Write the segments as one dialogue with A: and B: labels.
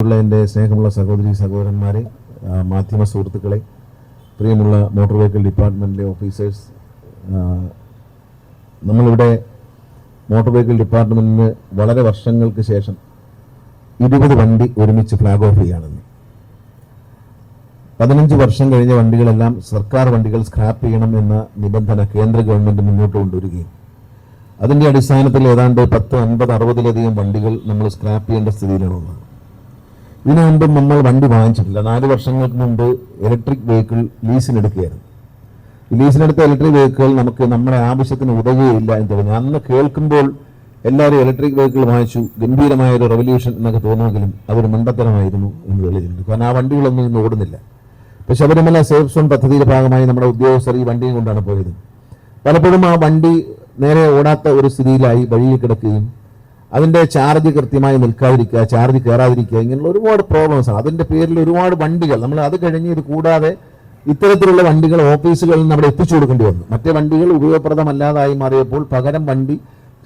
A: ഉള്ള എന്റെ സ്നേഹമുള്ള സഹോദരി സഹോദരന്മാരെ മാധ്യമ സുഹൃത്തുക്കളെ പ്രിയമുള്ള മോട്ടോർ വെഹിക്കിൾ ഡിപ്പാർട്ട്മെന്റിലെ ഓഫീസേഴ്സ് നമ്മളിവിടെ മോട്ടോർ വെഹിക്കിൾ ഡിപ്പാർട്ട്മെന്റിന് വളരെ വർഷങ്ങൾക്ക് ശേഷം ഇരുപത് വണ്ടി ഒരുമിച്ച് ഫ്ലാഗ് ഓഫ് ചെയ്യുകയാണെന്ന്. പതിനഞ്ച് വർഷം കഴിഞ്ഞ വണ്ടികളെല്ലാം സർക്കാർ വണ്ടികൾ സ്ക്രാപ്പ് ചെയ്യണം എന്ന നിബന്ധന കേന്ദ്ര ഗവൺമെന്റ് മുന്നോട്ട് കൊണ്ടുവരികയും അതിന്റെ അടിസ്ഥാനത്തിൽ ഏതാണ്ട് പത്ത് അൻപത് അറുപതിലധികം വണ്ടികൾ നമ്മൾ സ്ക്രാപ്പ് ചെയ്യേണ്ട സ്ഥിതിയിലാണുള്ളത് ഇതിനു മുമ്പ് നമ്മൾ വണ്ടി വാങ്ങിച്ചിട്ടില്ല. നാല് വർഷങ്ങൾക്ക് മുമ്പ് ഇലക്ട്രിക് വെഹിക്കിൾ ലീസിനെടുക്കുകയായിരുന്നു ലീസിനെടുത്ത ഇലക്ട്രിക് വെഹിക്കിൾ നമുക്ക് നമ്മുടെ ആവശ്യത്തിന് ഉതകുകയില്ല എന്ന് തോന്നി അന്ന് കേൾക്കുമ്പോൾ എല്ലാവരും ഇലക്ട്രിക് വെഹിക്കിൾ വാങ്ങിച്ചു. ഗംഭീരമായ ഒരു റെവല്യൂഷൻ എന്നൊക്കെ തോന്നുമെങ്കിലും അതൊരു മണ്ടത്തരമായിരുന്നു എന്ന് തെളിഞ്ഞിട്ടുണ്ട്. കാരണം ആ വണ്ടികളൊന്നും ഇന്ന് ഓടുന്നില്ല. ഇപ്പം ശബരിമല സേഫ് സോൺ പദ്ധതിയുടെ ഭാഗമായി നമ്മുടെ ഉദ്യോഗസ്ഥർ ഈ വണ്ടിയും കൊണ്ടാണ് പോയത്. പലപ്പോഴും ആ വണ്ടി നേരെ ഓടാത്ത ഒരു സ്ഥിതിയിലായി വഴിയിൽ കിടക്കുകയും അതിന്റെ ചാർജ് കൃത്യമായി നിൽക്കാതിരിക്കുക ചാർജ് കയറാതിരിക്കുക ഇങ്ങനെയുള്ള ഒരുപാട് പ്രോബ്ലംസ് ആണ്. അതിന്റെ പേരിൽ ഒരുപാട് വണ്ടികൾ നമ്മൾ അത് കഴിഞ്ഞ് ഇത് കൂടാതെ ഇത്തരത്തിലുള്ള വണ്ടികൾ ഓഫീസുകളിൽ നിന്ന് അവിടെ എത്തിച്ചു കൊടുക്കേണ്ടി വന്നു. മറ്റേ വണ്ടികൾ ഉപയോഗപ്രദമല്ലാതായി മാറിയപ്പോൾ പകരം വണ്ടി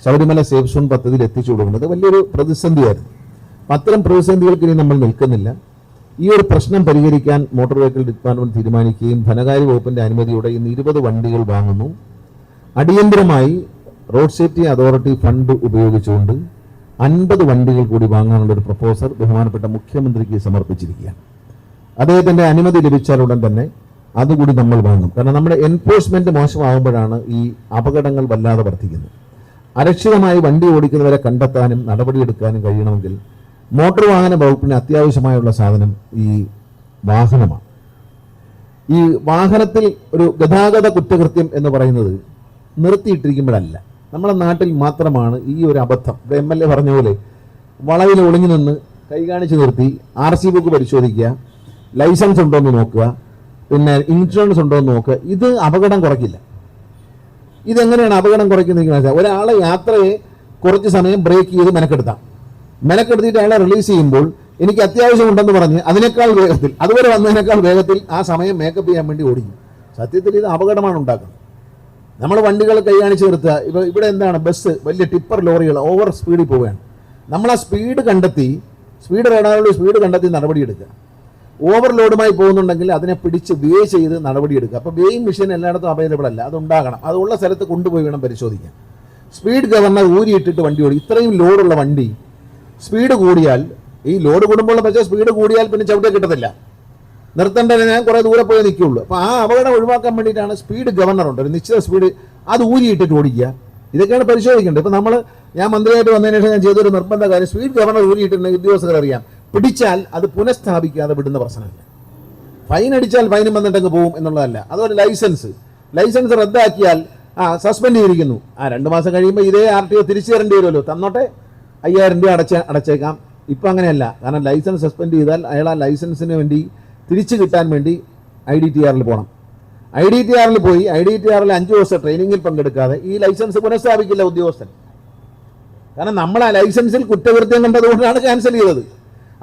A: ശബരിമല സേഫ് സോൺ പദ്ധതിയിൽ എത്തിച്ചു കൊടുക്കുന്നത്. വലിയൊരു പ്രതിസന്ധിയായിരുന്നു. അത്തരം പ്രതിസന്ധികൾക്ക് ഇനി നമ്മൾ നിൽക്കുന്നില്ല. ഈ ഒരു പ്രശ്നം പരിഹരിക്കാൻ മോട്ടോർ വെഹിക്കിൾ ഡിപ്പാർട്ട്മെന്റ് തീരുമാനിക്കുകയും ധനകാര്യ വകുപ്പിന്റെ അനുമതിയോടെ ഇന്ന് ഇരുപത് വണ്ടികൾ വാങ്ങുന്നു. അടിയന്തരമായി റോഡ് സേഫ്റ്റി അതോറിറ്റി ഫണ്ട് ഉപയോഗിച്ചുകൊണ്ട് അൻപത് വണ്ടികൾ കൂടി വാങ്ങാനുള്ള ഒരു പ്രപ്പോസൽ ബഹുമാനപ്പെട്ട മുഖ്യമന്ത്രിക്ക് സമർപ്പിച്ചിരിക്കുകയാണ്. അദ്ദേഹത്തിന്റെ അനുമതി ലഭിച്ചാൽ ഉടൻ തന്നെ അതുകൂടി നമ്മൾ വാങ്ങും. കാരണം നമ്മുടെ എൻഫോഴ്സ്മെന്റ് മോശമാകുമ്പോഴാണ് ഈ അപകടങ്ങൾ വല്ലാതെ വർദ്ധിക്കുന്നത്. അരക്ഷിതമായി വണ്ടി ഓടിക്കുന്നവരെ കണ്ടെത്താനും നടപടിയെടുക്കാനും കഴിയണമെങ്കിൽ മോട്ടോർ വാഹന വകുപ്പിന് അത്യാവശ്യമായുള്ള സാധനം ഈ വാഹനമാണ്. ഈ വാഹനത്തിൽ ഒരു ഗതാഗത കുറ്റകൃത്യം എന്ന് പറയുന്നത് നിർത്തിയിട്ടിരിക്കുമ്പോഴല്ല. നമ്മുടെ നാട്ടിൽ മാത്രമാണ് ഈ ഒരു അബദ്ധം. എം എൽ എ പറഞ്ഞ പോലെ വളവിൽ ഒളിഞ്ഞു നിന്ന് കൈ കാണിച്ച് നിർത്തി ആർ സി ബുക്ക് പരിശോധിക്കുക ലൈസൻസ് ഉണ്ടോ എന്ന് നോക്കുക പിന്നെ ഇൻഷുറൻസ് ഉണ്ടോ എന്ന് നോക്കുക. ഇത് അപകടം കുറയ്ക്കില്ല. ഇതെങ്ങനെയാണ് അപകടം കുറയ്ക്കുന്നത് ഒരാളെ യാത്രയെ കുറച്ച് സമയം ബ്രേക്ക് ചെയ്ത് മെനക്കെടുത്താം. മെനക്കെടുത്തിട്ട് അയാളെ റിലീസ് ചെയ്യുമ്പോൾ എനിക്ക് അത്യാവശ്യം ഉണ്ടെന്ന് പറഞ്ഞ് അതിനേക്കാൾ വേഗത്തിൽ അതുവരെ വന്നതിനേക്കാൾ വേഗത്തിൽ ആ സമയം മേക്കപ്പ് ചെയ്യാൻ വേണ്ടി ഓടിക്കും. സത്യത്തിൽ ഇത് അപകടമാണ് ഉണ്ടാക്കുന്നത്. നമ്മൾ വണ്ടികൾ കൈ കാണിച്ച് നിർത്തുക. ഇപ്പൊ ഇവിടെ എന്താണ്? ബസ് വലിയ ടിപ്പർ ലോറികൾ ഓവർ സ്പീഡിൽ പോവുകയാണ്. നമ്മൾ ആ സ്പീഡ് കണ്ടെത്തി സ്പീഡ് റേഡാറുള്ള സ്പീഡ് കണ്ടെത്തി നടപടിയെടുക്കുക. ഓവർലോഡുമായി പോകുന്നുണ്ടെങ്കിൽ അതിനെ പിടിച്ച് വേ ചെയ്ത് നടപടിയെടുക്കുക. അപ്പോൾ വേയിങ് മെഷീൻ എല്ലായിടത്തും അവൈലബിൾ അല്ല. അത് ഉണ്ടാകണം. അതുള്ള സ്ഥലത്ത് കൊണ്ടുപോയി വേണം പരിശോധിക്കാൻ. സ്പീഡ് ഗവർണർ ഊരിയിട്ടിട്ട് വണ്ടി ഓടി. ഇത്രയും ലോഡുള്ള വണ്ടി സ്പീഡ് കൂടിയാൽ ഈ ലോഡ് കൂടുമ്പോൾ പക്ഷേ സ്പീഡ് കൂടിയാൽ പിന്നെ ചവിട്ടിയെ കിട്ടത്തില്ല. നിർത്തേണ്ടതിന് ഞാൻ കുറേ ദൂരെ പോയി നിൽക്കുകയുള്ളൂ അപ്പോൾ ആ അപകടം ഒഴിവാക്കാൻ വേണ്ടിയിട്ടാണ് സ്പീഡ് ഗവർണർ ഉണ്ട്. ഒരു നിശ്ചിത സ്പീഡ് അത് ഊരിയിട്ടിട്ട് ഓടിക്കുക. ഇതൊക്കെയാണ് പരിശോധിക്കേണ്ടത്. ഇപ്പം നമ്മൾ ഞാൻ മന്ത്രിയായിട്ട് വന്നതിന് ശേഷം ഞാൻ ചെയ്തൊരു നിർബന്ധ കാര്യം സ്പീഡ് ഗവർണർ ഊരിയിട്ടുണ്ടെങ്കിൽ ഉദ്യോഗസ്ഥർ അറിയാം. പിടിച്ചാൽ അത് പുനഃസ്ഥാപിക്കാതെ വിടുന്ന പ്രശ്നമില്ല. ഫൈൻ അടിച്ചാൽ ഫൈനും വന്നിട്ടങ്ങ് പോകും എന്നുള്ളതല്ല. അതുപോലെ ലൈസൻസ്. ലൈസൻസ് റദ്ദാക്കിയാൽ ആ സസ്പെൻഡ് ചെയ്തിരിക്കുന്നു. ആ രണ്ട് മാസം കഴിയുമ്പോൾ ഇതേ ആർ ടി ഒ തിരിച്ചു തരേണ്ടി വരുമല്ലോ. തന്നോട്ടെ അയ്യായിരം രൂപ അടച്ച അടച്ചേക്കാം. ഇപ്പം അങ്ങനെയല്ല. കാരണം ലൈസൻസ് സസ്പെൻഡ് ചെയ്താൽ അയാൾ ആ ലൈസൻസിന് വേണ്ടി തിരിച്ചു കിട്ടാൻ വേണ്ടി ഐ ഡി ടി ആറിൽ പോകണം ഐ ഡി ടി ആറിൽ പോയി ഐ ഡി ടി ആറിൽ അഞ്ച് ദിവസം ട്രെയിനിങ്ങിൽ പങ്കെടുക്കാതെ ഈ ലൈസൻസ് പുനഃസ്ഥാപിക്കില്ല ഉദ്യോഗസ്ഥൻ. കാരണം നമ്മൾ ആ ലൈസൻസിൽ കുറ്റകൃത്യം കണ്ടതുകൊണ്ടാണ് ക്യാൻസൽ ചെയ്തത്.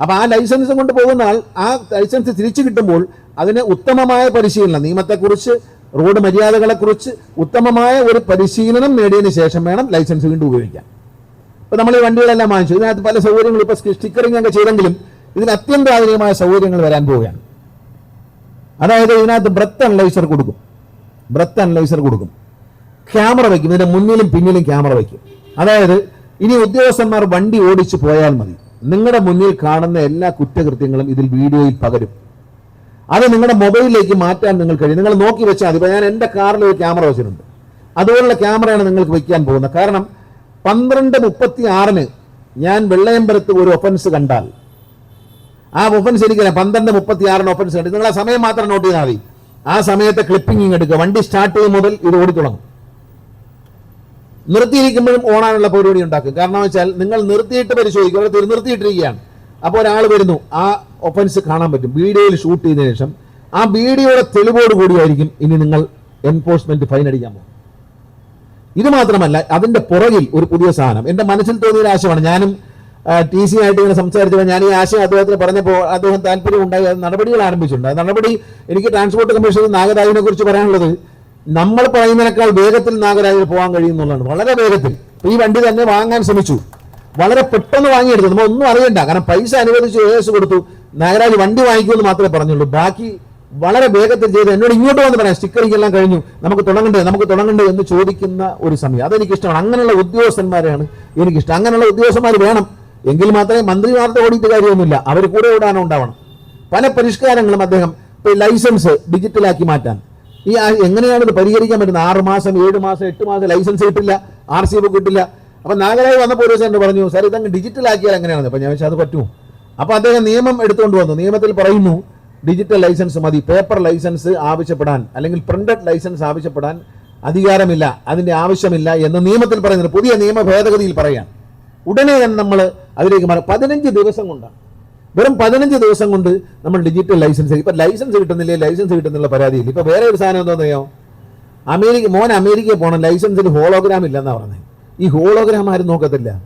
A: അപ്പോൾ ആ ലൈസൻസ് കൊണ്ട് പോകുന്ന ആൾ ആ ലൈസൻസ് തിരിച്ചു കിട്ടുമ്പോൾ അതിന് ഉത്തമമായ പരിശീലനം നിയമത്തെക്കുറിച്ച് റോഡ് മര്യാദകളെക്കുറിച്ച് ഉത്തമമായ ഒരു പരിശീലനം നേടിയതിന് ശേഷം വേണം ലൈസൻസ് വീണ്ടും ഉപയോഗിക്കാൻ. ഇപ്പോൾ നമ്മൾ ഈ വണ്ടികളെല്ലാം വാങ്ങിച്ചു. ഇതിനകത്ത് പല സൗകര്യങ്ങളും ഇപ്പോൾ സ്റ്റിക്കറിംഗ് ഒക്കെ ചെയ്തെങ്കിലും ഇതിന് അത്യന്താധുനികമായ സൗകര്യങ്ങൾ വരാൻ പോവുകയാണ്. അതായത് ഇതിനകത്ത് ബ്രത്ത് അനലൈസർ കൊടുക്കും. ബ്രത്ത് അനലൈസർ കൊടുക്കും. ക്യാമറ വയ്ക്കും. ഇതിന്റെ മുന്നിലും പിന്നിലും ക്യാമറ വയ്ക്കും. അതായത് ഇനി ഉദ്യോഗസ്ഥന്മാർ വണ്ടി ഓടിച്ചു പോയാൽ മതി. നിങ്ങളുടെ മുന്നിൽ കാണുന്ന എല്ലാ കുറ്റകൃത്യങ്ങളും ഇതിൽ വീഡിയോയിൽ പകരും. അത് നിങ്ങളുടെ മൊബൈലിലേക്ക് മാറ്റാൻ നിങ്ങൾ കഴിയും. നിങ്ങൾ നോക്കി വെച്ചാൽ മതി. ഞാൻ എന്റെ കാറിൽ ഒരു ക്യാമറ വെച്ചിട്ടുണ്ട്. അതുപോലുള്ള ക്യാമറയാണ് നിങ്ങൾക്ക് വയ്ക്കാൻ പോകുന്നത്. കാരണം പന്ത്രണ്ട് മുപ്പത്തി ആറിന് ഞാൻ വെള്ളയമ്പലത്ത് ഒരു ഒഫൻസ് കണ്ടാൽ ആ ഒഫൻസ് എനിക്കറിയാം. പന്ത്രണ്ട് മുപ്പത്തി ആറിന് ഒഫൻസ് കണ്ടു നിങ്ങൾ സമയം മാത്രം നോട്ട് ചെയ്താൽ മതി. ആ സമയത്തെ ക്ലിപ്പിംഗ് എടുക്കുക. വണ്ടി സ്റ്റാർട്ട് ചെയ്യും മുതൽ ഇത് ഓടി തുടങ്ങും നിർത്തിയിരിക്കുമ്പോഴും ഓണാനുള്ള പരിപാടി ഉണ്ടാക്കും. കാരണം വെച്ചാൽ നിങ്ങൾ നിർത്തിയിട്ട് പരിശോധിക്കും. അവിടെ നിർത്തിയിട്ടിരിക്കുകയാണ്. അപ്പോൾ ഒരാൾ വരുന്നു. ആ ഒഫൻസ് കാണാൻ പറ്റും. വീഡിയോയിൽ ഷൂട്ട് ചെയ്തതിനു ശേഷം ആ വീഡിയോയുടെ തെളിവോട് കൂടിയായിരിക്കും ഇനി നിങ്ങൾ എൻഫോഴ്സ്മെന്റ് ഫൈൻ അടിക്കാൻ പോകും ഇത് മാത്രമല്ല അതിന്റെ പുറകിൽ ഒരു പുതിയ സാധനം. എന്റെ മനസ്സിൽ തോന്നിയ ആശയമാണ്. ഞാനും ടി സി ആയിട്ട് ഇങ്ങനെ സംസാരിച്ചപ്പോൾ ഞാൻ ഈ ആശയം അദ്ദേഹത്തിന് പറഞ്ഞപ്പോൾ അദ്ദേഹം താല്പര്യം ഉണ്ടായി. നടപടികൾ ആരംഭിച്ചിട്ടുണ്ട്. നടപടി എനിക്ക് ട്രാൻസ്പോർട്ട് കമ്മീഷണർ നാഗരാജിനെ കുറിച്ച് പറയാനുള്ളത് നമ്മൾ പറയുന്നതിനേക്കാൾ വേഗത്തിൽ നാഗരാജിന് പോകാൻ കഴിയുന്നുള്ളതാണ് വളരെ വേഗത്തിൽ. ഈ വണ്ടി തന്നെ വാങ്ങാൻ ശ്രമിച്ചു. വളരെ പെട്ടെന്ന് വാങ്ങിയെടുത്തു. നമ്മൾ ഒന്നും അറിയണ്ട. കാരണം പൈസ അനുവദിച്ചു കേസ് കൊടുത്തു. നാഗരാജ് വണ്ടി വാങ്ങിക്കുമെന്ന് മാത്രമേ പറഞ്ഞുള്ളൂ. ബാക്കി വളരെ വേഗത്തിൽ ചെയ്ത് എന്നോട് ഇങ്ങോട്ട് വന്ന് പറയാം. സ്റ്റിക്കറിങ്ങെല്ലാം കഴിഞ്ഞു. നമുക്ക് തുടങ്ങണ്ടേ? നമുക്ക് തുടങ്ങണ്ടേ എന്ന് ചോദിക്കുന്ന ഒരു സമയം. അതെനിക്കിഷ്ടമാണ്. അങ്ങനെയുള്ള ഉദ്യോഗസ്ഥന്മാരെയാണ് എനിക്കിഷ്ടം. അങ്ങനെയുള്ള ഉദ്യോഗസ്ഥന്മാർ വേണം. എങ്കിൽ മാത്രമേ മന്ത്രിമാരുടെ ഓടിയിട്ട് കാര്യമൊന്നുമില്ല. അവർ കൂടെ ഓടാനും ഉണ്ടാവണം. പല പരിഷ്കാരങ്ങളും അദ്ദേഹം ഇപ്പൊ ലൈസൻസ് ഡിജിറ്റലാക്കി മാറ്റാൻ. ഈ എങ്ങനെയാണ് ഇത് പരിഹരിക്കാൻ പറ്റുന്നത്? ആറ് മാസം ഏഴ് മാസം എട്ട് മാസം ലൈസൻസ് കിട്ടില്ല ആർ സി ബുക്ക് കിട്ടില്ല. അപ്പൊ നാഗരാജ് വന്ന പോലീസ് ദിവസം പറഞ്ഞു സാർ ഇതങ്ങ് ഡിജിറ്റലാക്കിയാൽ എങ്ങനെയാണെന്ന്? അപ്പൊ ഞാൻ വെച്ചാൽ അത് പറ്റുമോ അപ്പോൾ അദ്ദേഹം നിയമം എടുത്തുകൊണ്ട് വന്നു. നിയമത്തിൽ പറയുന്നു ഡിജിറ്റൽ ലൈസൻസ് മതി. പേപ്പർ ലൈസൻസ് ആവശ്യപ്പെടാൻ അല്ലെങ്കിൽ പ്രിന്റഡ് ലൈസൻസ് ആവശ്യപ്പെടാൻ അധികാരമില്ല. അതിന്റെ ആവശ്യമില്ല എന്ന് നിയമത്തിൽ പറയുന്നത് പുതിയ നിയമ ഭേദഗതിയിൽ പറയാം. ഉടനെ തന്നെ നമ്മൾ അതിലേക്ക് മാറും. പതിനഞ്ച് ദിവസം കൊണ്ടാണ്. വെറും പതിനഞ്ച് ദിവസം കൊണ്ട് നമ്മൾ ഡിജിറ്റൽ ലൈസൻസ് ഇപ്പം ലൈസൻസ് കിട്ടുന്നില്ലേ? ലൈസൻസ് കിട്ടുന്നുള്ള പരാതിയില്ല. ഇപ്പം വേറെ ഒരു സാധനം എന്താണെന്നറിയോ? അമേരിക്ക മോൻ അമേരിക്കയിൽ പോകണം ലൈസൻസിൽ ഹോളോഗ്രാം ഇല്ലെന്നാണ് പറഞ്ഞത്. ഈ ഹോളോഗ്രാം ആരും നോക്കത്തില്ല.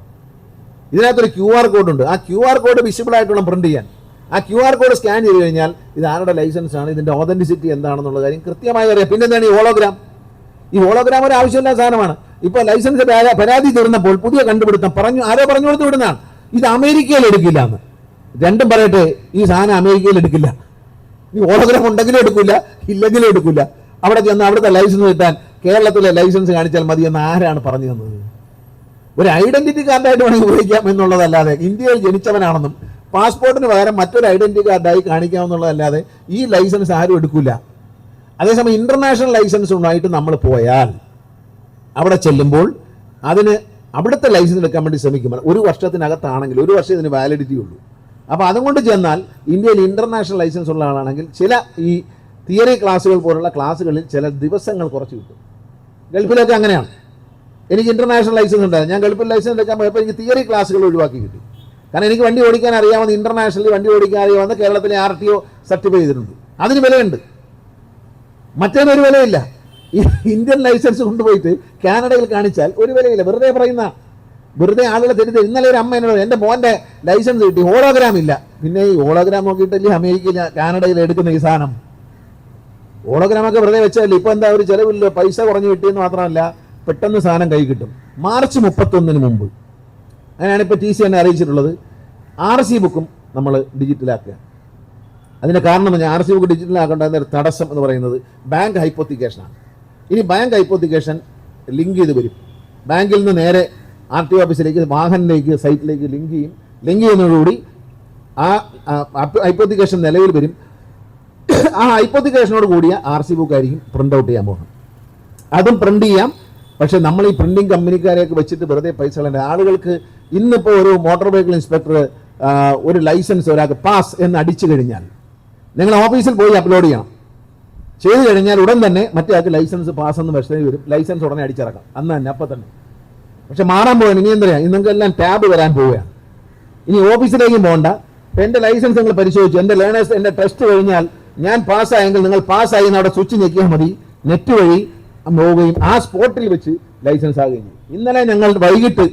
A: ഇതിനകത്തൊരു ക്യു ആർ കോഡ് ഉണ്ട്. ആ ക്യു ആർ കോഡ് വിസിബിൾ ആയിട്ട് വേണം പ്രിന്റ് ചെയ്യാൻ. ആ ക്യു ആർ കോഡ് സ്കാൻ ചെയ്ത് കഴിഞ്ഞാൽ ഇത് ആരുടെ ലൈസൻസ് ആണ്? ഇതിന്റെ ഓതന്റിസിറ്റി എന്താണെന്നുള്ള കാര്യം കൃത്യമായി അറിയാം. പിന്നെ എന്താണ് ഈ ഹോളോഗ്രാം ഈ ഹോളോഗ്രാം ഒരു ആവശ്യമില്ലാത്ത സാധനമാണ്. ഇപ്പോൾ ലൈസൻസ് പരാ- പരാതി തീർന്നപ്പോൾ പുതിയ കണ്ടുപിടുത്തം പറഞ്ഞു ആരോ പറഞ്ഞു കൊടുത്തു വിടുന്നതാണ്. ഇത് അമേരിക്കയിൽ എടുക്കില്ല എന്ന്. രണ്ടും പറയട്ടെ ഈ സാധനം അമേരിക്കയിൽ എടുക്കില്ല. ഈ ഹോളോഗ്രാം ഉണ്ടെങ്കിലും എടുക്കില്ല ഇല്ലെങ്കിലും എടുക്കില്ല. അവിടെ ചെന്ന് അവിടുത്തെ ലൈസൻസ് കിട്ടാൻ കേരളത്തിലെ ലൈസൻസ് കാണിച്ചാൽ മതി എന്ന് ആരാണ് പറഞ്ഞു തന്നത്? ഒരു ഐഡന്റിറ്റി കാർഡായിട്ട് വേണമെങ്കിൽ ഉപയോഗിക്കാം എന്നുള്ളതല്ലാതെ ഇന്ത്യയിൽ ജനിച്ചവനാണെന്നും പാസ്പോർട്ടിന് പകരം മറ്റൊരു ഐഡന്റിറ്റി കാർഡായി കാണിക്കാമെന്നുള്ളതല്ലാതെ ഈ ലൈസൻസ് ആരും എടുക്കില്ല. അതേസമയം ഇന്റർനാഷണൽ ലൈസൻസുമായിട്ട് നമ്മൾ പോയാൽ അവിടെ ചെല്ലുമ്പോൾ അതിന് അവിടുത്തെ ലൈസൻസ് എടുക്കാൻ വേണ്ടി ശ്രമിക്കുമ്പോൾ ഒരു വർഷത്തിനകത്താണെങ്കിൽ ഒരു വർഷം ഇതിന് വാലിഡിറ്റി ഉള്ളൂ. അപ്പോൾ അതുകൊണ്ട് ചെന്നാൽ ഇന്ത്യയിൽ ഇന്റർനാഷണൽ ലൈസൻസ് ഉള്ള ആളാണെങ്കിൽ ചില ഈ തിയറി ക്ലാസ്സുകൾ പോലുള്ള ക്ലാസ്സുകളിൽ ചില ദിവസങ്ങൾ കുറച്ച് കിട്ടും. ഗൾഫിലൊക്കെ അങ്ങനെയാണ്. എനിക്ക് ഇന്റർനാഷണൽ ലൈസൻസ് ഉണ്ടായിരുന്നു. ഞാൻ ഗൾഫിൽ ലൈസൻസ് എടുക്കാൻ പോയപ്പോൾ എനിക്ക് തിയറി ക്ലാസ്സുകൾ ഒഴിവാക്കി കിട്ടി. കാരണം എനിക്ക് വണ്ടി ഓടിക്കാൻ അറിയാവുന്ന ഇന്റർനാഷണലി വണ്ടി ഓടിക്കാൻ അറിയാവുന്ന കേരളത്തിലെ ആർ ടി ഒ സർട്ടിഫൈ ചെയ്തിട്ടുണ്ട്. അതിന് വിലയുണ്ട്. മറ്റേതൊരു വിലയില്ല. ഇന്ത്യൻ ലൈസൻസ് കൊണ്ടുപോയിട്ട് കാനഡയിൽ കാണിച്ചാൽ ഒരു വിലയില്ല. വെറുതെ പറയുന്ന വെറുതെ ആളുകളെ തരുത് ഇന്നലെ ഒരു അമ്മ എന്നോട് എന്റെ മോന്റെ ലൈസൻസ് കിട്ടി ഹോളോഗ്രാം ഇല്ല. പിന്നെ ഈ ഹോളോഗ്രാം നോക്കിയിട്ടല്ലേ അമേരിക്കയിൽ കാനഡയിൽ എടുക്കുന്ന ഈ സാധനം? ഹോളോഗ്രാം ഒക്കെ വെറുതെ വെച്ചാലേ ഇപ്പൊ എന്താ ഒരു ചെലവില്ല പൈസ കുറഞ്ഞു കിട്ടിയെന്ന് മാത്രമല്ല പെട്ടെന്ന് സാധനം കൈ കിട്ടും. മാർച്ച് മുപ്പത്തൊന്നിന് മുമ്പ്. അങ്ങനെയാണ് ഇപ്പോൾ ടി സി എന്നെ അറിയിച്ചിട്ടുള്ളത്. ആർ സി ബുക്കും നമ്മൾ ഡിജിറ്റലാക്കുക അതിന്റെ കാരണം ഞാൻ ആർ സി ബുക്ക് ഡിജിറ്റലാക്കേണ്ട തടസ്സം എന്ന് പറയുന്നത് ബാങ്ക് ഹൈപ്പോത്തിക്കേഷനാണ്. ഇനി ബാങ്ക് ഹൈപ്പോത്തിക്കേഷൻ ലിങ്ക് ചെയ്ത് വരും. ബാങ്കിൽ നിന്ന് നേരെ ആർ ടി ഓഫീസിലേക്ക് വാഹനത്തിലേക്ക് സൈറ്റിലേക്ക് ലിങ്ക് ചെയ്യും. ലിങ്ക് ചെയ്യുന്നതോടുകൂടി ആ ഹൈപ്പോത്തിക്കേഷൻ നിലവിൽ വരും. ആ ഹൈപ്പോത്തിക്കേഷനോട് കൂടിയ ആർ സി ബുക്ക് ആയിരിക്കും പ്രിന്റ് ഔട്ട് ചെയ്യാൻ പോകുന്നത്. അതും പ്രിന്റ് ചെയ്യാം. പക്ഷെ നമ്മൾ ഈ പ്രിന്റിംഗ് കമ്പനിക്കാരെയൊക്കെ വെച്ചിട്ട് വെറുതെ പൈസ കളയേണ്ട. ആളുകൾക്ക് ഇന്നിപ്പോൾ ഒരു മോട്ടോർ വെഹിക്കിൾ ഇൻസ്പെക്ടർ ഒരു ലൈസൻസ് ഒരാൾക്ക് പാസ് എന്ന് അടിച്ചു കഴിഞ്ഞാൽ നിങ്ങൾ ഓഫീസിൽ പോയി അപ്ലോഡ് ചെയ്യണം. ചെയ്തു കഴിഞ്ഞാൽ ഉടൻ തന്നെ മറ്റേ ആൾക്ക് ലൈസൻസ് പാസ് എന്ന് മെസ്സേജ് വരും. ലൈസൻസ് ഉടനെ അടിച്ചിറക്കാം. അന്ന് തന്നെ അപ്പം തന്നെ. പക്ഷെ മാറാൻ പോകാൻ ഇനി എന്താ പറയുക നിങ്ങൾക്ക് എല്ലാം ടാബ് വരാൻ പോവുകയാണ്. ഇനി ഓഫീസിലേക്കും പോകണ്ട. ഇപ്പം എന്റെ ലൈസൻസ് നിങ്ങൾ പരിശോധിച്ചു. എന്റെ ലേണേഴ്സ് എന്റെ ടെസ്റ്റ് കഴിഞ്ഞാൽ ഞാൻ പാസ്സായെങ്കിൽ നിങ്ങൾ പാസ്സായി എന്ന് അവിടെ സ്വിച്ച് ഞെക്കിയാൽ മതി. നെറ്റ് വഴി പോവുകയും ആ സ്പോട്ടിൽ വെച്ച് ലൈസൻസ് ആകുകയും ഇന്നലെ ഞങ്ങൾ വൈകിട്ട്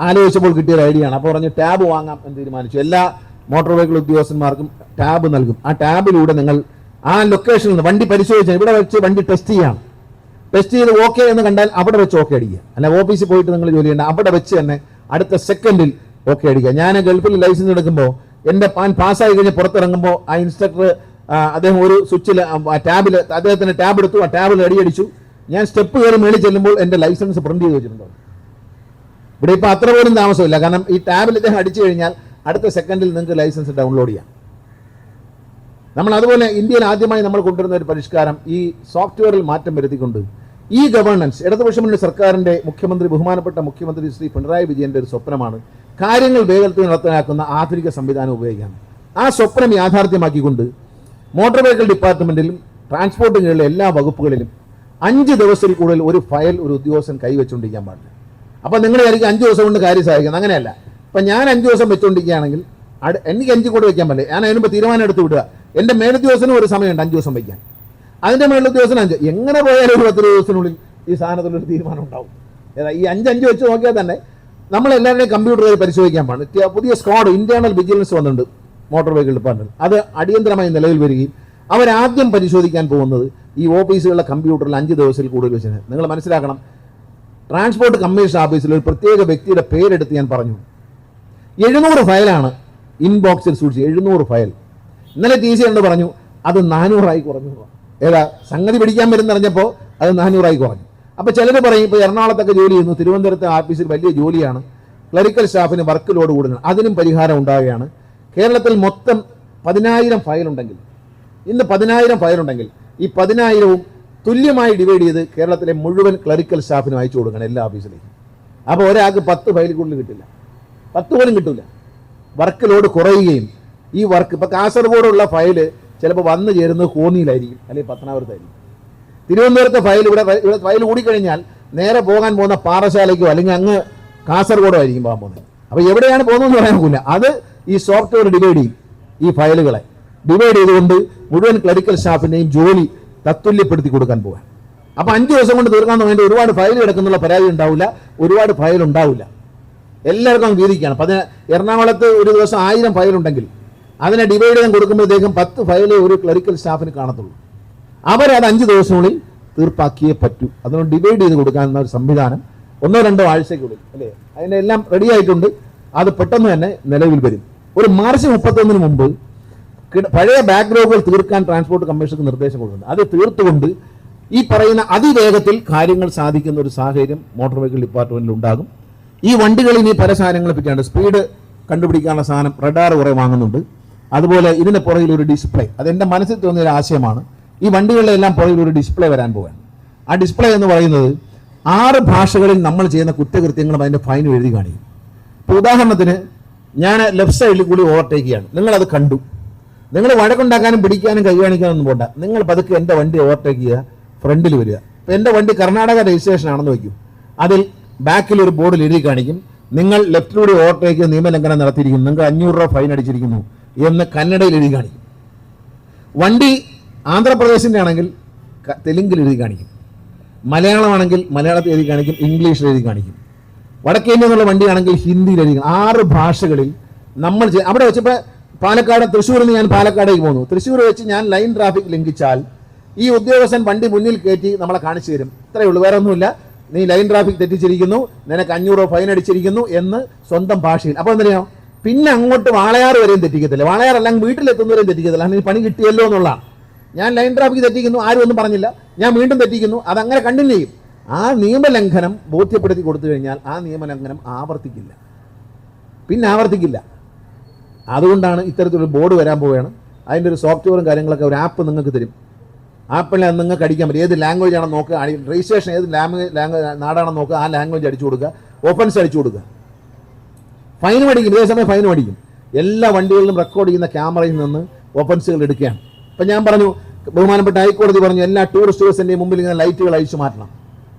A: ആലോചിച്ചപ്പോൾ കിട്ടിയ ഒരു ഐഡിയ ആണ്. അപ്പോൾ പറഞ്ഞ് ടാബ് വാങ്ങാം എന്ന് തീരുമാനിച്ചു. എല്ലാ മോട്ടോർ വെഹിക്കിൾ ഉദ്യോഗസ്ഥന്മാർക്കും ടാബ് നൽകും. ആ ടാബിലൂടെ നിങ്ങൾ ആ ലൊക്കേഷനിൽ നിന്ന് വണ്ടി പരിശോധിച്ചാൽ ഇവിടെ വെച്ച് വണ്ടി ടെസ്റ്റ് ചെയ്യാം. ടെസ്റ്റ് ചെയ്ത് ഓക്കെ എന്ന് കണ്ടാൽ അവിടെ വെച്ച് ഓക്കെ അടിക്കുക. അല്ല ഓഫീസിൽ പോയിട്ട് നിങ്ങൾ ജോലി ചെയ്യേണ്ട. അവിടെ വെച്ച് തന്നെ അടുത്ത സെക്കൻഡിൽ ഓക്കെ അടിക്കുക. ഞാൻ ഗൾഫിൽ ലൈസൻസ് എടുക്കുമ്പോൾ എന്റെ പാൻ പാസ്സായി കഴിഞ്ഞ് പുറത്തിറങ്ങുമ്പോൾ ആ ഇൻസ്ട്രക്ടർ അദ്ദേഹം ഒരു സ്വിച്ചിൽ ടാബിൽ അദ്ദേഹത്തിന് ടാബ് എടുത്തു. ആ ടാബിൽ അടിയടിച്ചു ഞാൻ സ്റ്റെപ്പ് കയറി മേളിൽ ചെല്ലുമ്പോൾ എന്റെ ലൈസൻസ് പ്രിന്റ് ചെയ്ത് വെച്ചിട്ടുണ്ടാവും ഇവിടെ ഇപ്പോൾ അത്ര പോലും താമസമില്ല. കാരണം ഈ ടാബിൽ അദ്ദേഹം അടിച്ചു കഴിഞ്ഞാൽ അടുത്ത സെക്കൻഡിൽ നിങ്ങൾക്ക് ലൈസൻസ് ഡൗൺലോഡ് ചെയ്യാം. നമ്മൾ അതുപോലെ ഇന്ത്യയിൽ ആദ്യമായി നമ്മൾ കൊണ്ടുവരുന്ന ഒരു പരിഷ്കാരം ഈ സോഫ്റ്റ്വെയറിൽ മാറ്റം വരുത്തിക്കൊണ്ട് ഈ ഗവേണൻസ് ഇടതുപക്ഷ മുന്നണി സർക്കാരിന്റെ മുഖ്യമന്ത്രി ബഹുമാനപ്പെട്ട മുഖ്യമന്ത്രി ശ്രീ പിണറായി വിജയന്റെ ഒരു സ്വപ്നമാണ്. കാര്യങ്ങൾ വേഗത്തിൽ നടത്താനാക്കുന്ന ആധുനിക സംവിധാനം ഉപയോഗിക്കാൻ. ആ സ്വപ്നം യാഥാർത്ഥ്യമാക്കിക്കൊണ്ട് മോട്ടോർ വെഹിക്കിൾ ഡിപ്പാർട്ട്മെന്റിലും ട്രാൻസ്പോർട്ടിങ്ങിലുള്ള എല്ലാ വകുപ്പുകളിലും അഞ്ച് ദിവസത്തിൽ കൂടുതൽ ഒരു ഫയൽ ഒരു ഉദ്യോഗസ്ഥൻ കൈവച്ചുകൊണ്ടിരിക്കാൻ പാടില്ല. അപ്പോൾ നിങ്ങൾ ആയിരിക്കും അഞ്ച് ദിവസം കൊണ്ട് കാര്യം സാധിക്കുന്നത് അങ്ങനെയല്ല. ഇപ്പം ഞാൻ അഞ്ച് ദിവസം വെച്ചുകൊണ്ടിരിക്കുകയാണെങ്കിൽ എനിക്ക് അഞ്ച് കൂടെ വെക്കാൻ പറ്റില്ല. ഞാൻ അതിനുമ്പോൾ തീരുമാനം എടുത്ത് വിടുക. എന്റെ മേലുദ്യോഗസ്ഥനും ഒരു സമയമുണ്ട് അഞ്ച് ദിവസം വയ്ക്കാൻ. അതിന്റെ മേലുദ്യോഗസ്ഥനും അഞ്ച്. എങ്ങനെ പോയാലും ഒരു പത്ത് ദിവസത്തിനുള്ളിൽ ഈ സാധനത്തിലൊരു തീരുമാനം ഉണ്ടാവും. ഈ അഞ്ച് അഞ്ച് വെച്ച് നോക്കിയാൽ തന്നെ നമ്മളെല്ലാവരുടെയും കമ്പ്യൂട്ടർ പരിശോധിക്കാൻ പാടില്ല. പുതിയ സ്ക്വാഡ് ഇന്റേണൽ വിജിലൻസ് വന്നിട്ടുണ്ട് മോട്ടോർ വെഹിക്കിൾ ഡിപ്പാർട്ട്മെന്റ് അത് അടിയന്തരമായി നിലവിൽ വരികയും അവരാദ്യം പരിശോധിക്കാൻ പോകുന്നത് ഈ ഓഫീസുകളുടെ കമ്പ്യൂട്ടറിൽ അഞ്ച് ദിവസത്തിൽ കൂടുതൽ വെച്ചാൽ നിങ്ങൾ മനസ്സിലാക്കണം ട്രാൻസ്പോർട്ട് കമ്മീഷൻ ഓഫീസിൽ ഒരു പ്രത്യേക വ്യക്തിയുടെ പേരെടുത്ത് ഞാൻ പറഞ്ഞു. എഴുന്നൂറ് ഫയലാണ് ഇൻബോക്സിൽ സൂക്ഷിച്ച് എഴുന്നൂറ് ഫയൽ ഇന്നലെ ടി സി എന്ന് പറഞ്ഞു അത് നാനൂറായി കുറഞ്ഞു. ഏതാ? സംഗതി പിടിക്കാൻ വരുന്നറിഞ്ഞപ്പോൾ അത് നാനൂറായി കുറഞ്ഞു. അപ്പോൾ ചിലർ പറയും ഇപ്പോൾ എറണാകുളത്തൊക്കെ ജോലി ചെയ്യുന്നു തിരുവനന്തപുരത്തെ ആഫീസിൽ വലിയ ജോലിയാണ്. ക്ലറിക്കൽ സ്റ്റാഫിന് വർക്ക് ലോഡ് കൂടുന്നത് അതിനും പരിഹാരം ഉണ്ടാവുകയാണ്. കേരളത്തിൽ മൊത്തം പതിനായിരം ഫയലുണ്ടെങ്കിൽ ഇന്ന് പതിനായിരം ഫയലുണ്ടെങ്കിൽ ഈ പതിനായിരവും തുല്യമായി ഡിവൈഡ് ചെയ്ത് കേരളത്തിലെ മുഴുവൻ ക്ലറിക്കൽ സ്റ്റാഫിനും അയച്ചു കൊടുക്കണം എല്ലാ ഓഫീസിലേക്കും അപ്പോൾ ഒരാൾക്ക് പത്ത് ഫയൽ കൂടുതൽ കിട്ടില്ല. പത്ത് പോലും കിട്ടില്ല വർക്ക് ലോഡ് കുറയുകയും ഈ വർക്ക് ഇപ്പോൾ കാസർഗോഡുള്ള ഫയൽ ചിലപ്പോൾ വന്നു ചേരുന്നത് കോന്നിയിലായിരിക്കും അല്ലെങ്കിൽ പത്തനാപുരത്തായിരിക്കും. തിരുവനന്തപുരത്തെ ഫയൽ ഇവിടെ ഇവിടെ ഫയൽ കൂടിക്കഴിഞ്ഞാൽ നേരെ പോകാൻ പോകുന്ന പാറശാലയ്ക്കോ അല്ലെങ്കിൽ അങ്ങ് കാസർഗോഡോ ആയിരിക്കും പോകാൻ പോകുന്നത്. അപ്പോൾ എവിടെയാണ് പോകുന്നതെന്ന് പറയാൻ നോക്കില്ല അത് ഈ സോഫ്റ്റ്വെയർ ഡിവൈഡ് ചെയ്യും ഈ ഫയലുകളെ. ഡിവൈഡ് ചെയ്തുകൊണ്ട് മുഴുവൻ ക്ലറിക്കൽ സ്റ്റാഫിന്റെയും ജോലി തത്തുല്യപ്പെടുത്തി കൊടുക്കാൻ പോകാൻ അപ്പോൾ അഞ്ച് ദിവസം കൊണ്ട് തീർക്കാൻ വേണ്ടി ഒരുപാട് ഫയൽ കിടക്കുന്നുള്ള പരാതി ഉണ്ടാവില്ല ഒരുപാട് ഫയൽ ഉണ്ടാവില്ല എല്ലാവർക്കും വീതിക്കുകയാണ് പതിന എറണാകുളത്ത് ഒരു ദിവസം ആയിരം ഫയൽ ഉണ്ടെങ്കിൽ അതിനെ ഡിവൈഡ് ചെയ്യാൻ കൊടുക്കുമ്പോഴത്തേക്കും പത്ത് ഫയലേ ഒരു ക്ലറിക്കൽ സ്റ്റാഫിന് കാണത്തുള്ളൂ. അവരത് അഞ്ച് ദിവസത്തിനുള്ളിൽ തീർപ്പാക്കിയേ പറ്റൂ. അതുകൊണ്ട് ഡിവൈഡ് ചെയ്ത് കൊടുക്കാനുള്ള ഒരു സംവിധാനം ഒന്നോ രണ്ടോ ആഴ്ചയ്ക്കുള്ളിൽ അല്ലേ? അതിനെല്ലാം റെഡി ആയിട്ടുണ്ട്. അത് പെട്ടെന്ന് തന്നെ നിലവിൽ വരും. ഒരു മാർച്ച് മുപ്പത്തൊന്നിന് മുമ്പ് പഴയ ബാക്ക്ലോഗുകൾ തീർക്കാൻ ട്രാൻസ്പോർട്ട് കമ്മീഷർക്ക് നിർദ്ദേശം കൊടുക്കുന്നത് അത് തീർത്തുകൊണ്ട് ഈ പറയുന്ന അതിവേഗത്തിൽ കാര്യങ്ങൾ സാധിക്കുന്ന ഒരു സാഹചര്യം മോട്ടോർ വെഹിക്കിൾ ഡിപ്പാർട്ട്മെന്റിൽ ഉണ്ടാകും. ഈ വണ്ടികൾ ഇനി പല സാധനങ്ങളെ പറ്റിയാണ് സ്പീഡ് കണ്ടുപിടിക്കാനുള്ള സാധനം റഡാർ കുറെ വാങ്ങുന്നുണ്ട്. അതുപോലെ ഇതിന്റെ പുറകിൽ ഒരു ഡിസ്പ്ലേ അതെന്റെ മനസ്സിൽ തോന്നിയ ഒരു ആശയമാണ്. ഈ വണ്ടികളുടെ എല്ലാം പുറകിൽ ഒരു ഡിസ്പ്ലേ വരാൻ പോകാൻ ആ ഡിസ്പ്ലേ എന്ന് പറയുന്നത് ആറ് ഭാഷകളിൽ നമ്മൾ ചെയ്യുന്ന കുറ്റകൃത്യങ്ങളും അതിന്റെ ഫൈൻ എഴുതി കാണിക്കും ഇപ്പോൾ ഉദാഹരണത്തിന് ഞാൻ ലെഫ്റ്റ് സൈഡിൽ കൂടി ഓവർടേക്ക് ചെയ്യാണ്. നിങ്ങളത് കണ്ടു. നിങ്ങൾ വഴക്കുണ്ടാക്കാനും പിടിക്കാനും കൈ കാണിക്കാനൊന്നും പോണ്ട. നിങ്ങൾ പതുക്കെ എന്റെ വണ്ടി ഓവർടേക്ക് ചെയ്യുക ഫ്രണ്ടിൽ വരിക. ഇപ്പം എന്റെ വണ്ടി കർണാടക രജിസ്ട്രേഷൻ ആണെന്ന് വയ്ക്കും. അതിൽ ബാക്കിൽ ഒരു ബോർഡിൽ എഴുതി കാണിക്കും. നിങ്ങൾ ലെഫ്റ്റിലൂടെ ഓവർടേക്ക് നിയമലംഘനം നടത്തിയിരിക്കുന്നു. നിങ്ങൾക്ക് അഞ്ഞൂറ് രൂപ ഫൈൻ അടിച്ചിരിക്കുന്നു. എന്ന് കന്നഡയിൽ എഴുതി കാണിക്കും. വണ്ടി ആന്ധ്രാപ്രദേശിന്റെ ആണെങ്കിൽ തെലുങ്കിൽ എഴുതി കാണിക്കും. മലയാളമാണെങ്കിൽ മലയാളത്തിൽ എഴുതി കാണിക്കും ഇംഗ്ലീഷിൽ എഴുതി കാണിക്കും. വടക്കേ ഇന്ത്യ എന്നുള്ള വണ്ടിയാണെങ്കിൽ ഹിന്ദിയിൽ എഴുതി. ആറ് ഭാഷകളിൽ നമ്മൾ അവിടെ വെച്ചപ്പോൾ പാലക്കാട് തൃശ്ശൂരിൽ നിന്ന് ഞാൻ പാലക്കാടേക്ക് പോന്നു. തൃശ്ശൂർ വെച്ച് ഞാൻ ലൈൻ ട്രാഫിക് ലംഘിച്ചാൽ ഈ ഉദ്യോഗസ്ഥൻ വണ്ടി മുന്നിൽ കയറ്റി നമ്മളെ കാണിച്ചു തരും. ഇത്രയേ ഉള്ളൂ. വേറെ ഒന്നുമില്ല. നീ ലൈൻ ട്രാഫിക് തെറ്റിച്ചിരിക്കുന്നു. നിനക്ക് അഞ്ഞൂറ് ഫൈൻ അടിച്ചിരിക്കുന്നു എന്ന് സ്വന്തം ഭാഷയിൽ. അപ്പോൾ എന്തറിയാം പിന്നെ അങ്ങോട്ട് വാളയാർ വരെയും തെറ്റിക്കത്തില്ല. വാളയാർ അല്ലെങ്കിൽ വീട്ടിലെത്തുന്നവരെയും തെറ്റിക്കത്തില്ല. അങ്ങനെ പണി കിട്ടിയല്ലോ എന്നുള്ളതാണ് ഞാൻ ലൈൻ ട്രാഫിക് തെറ്റിക്കുന്നു ആരും ഒന്നും പറഞ്ഞില്ല. ഞാൻ വീണ്ടും തെറ്റിക്കുന്നു അതങ്ങനെ കണ്ടിന്യൂ ചെയ്യും. ആ നിയമലംഘനം ബോധ്യപ്പെടുത്തി കൊടുത്തു കഴിഞ്ഞാൽ ആ നിയമലംഘനം ആവർത്തിക്കില്ല. പിന്നെ ആവർത്തിക്കില്ല. അതുകൊണ്ടാണ് ഇത്തരത്തിലൊരു ബോർഡ് വരാൻ പോവുകയാണ്. അതിന്റെ ഒരു സോഫ്റ്റ്വെയറും കാര്യങ്ങളൊക്കെ ഒരു ആപ്പ് നിങ്ങൾക്ക് തരും. ആപ്പിൽ നിങ്ങൾക്ക് അടിക്കാൻ പറ്റും. ഏത് ലാംഗ്വേജ് ആണെന്ന് നോക്കുക രജിസ്ട്രേഷൻ ഏത് ലാംഗ്വേജ് ലാംഗ്വേജ് നാടാണെന്ന് നോക്കുക ആ ലാംഗ്വേജ് അടിച്ചു കൊടുക്കുക ഓപ്പൻസ് അടിച്ചു കൊടുക്കുക. ഫൈൻ മേടിക്കും ഇതേ സമയം ഫൈൻ മേടിക്കും. എല്ലാ വണ്ടികളിലും റെക്കോർഡ് ചെയ്യുന്ന ക്യാമറയിൽ നിന്ന് ഓപ്പൻസുകൾ എടുക്കുകയാണ്. ഇപ്പം ഞാൻ പറഞ്ഞു ബഹുമാനപ്പെട്ട ഹൈക്കോടതി പറഞ്ഞു എല്ലാ ടൂറിസ്റ്റ് ബസ്സിന്റെയും മുമ്പിൽ ഇങ്ങനെ ലൈറ്റുകൾ അഴിച്ചു മാറ്റണം.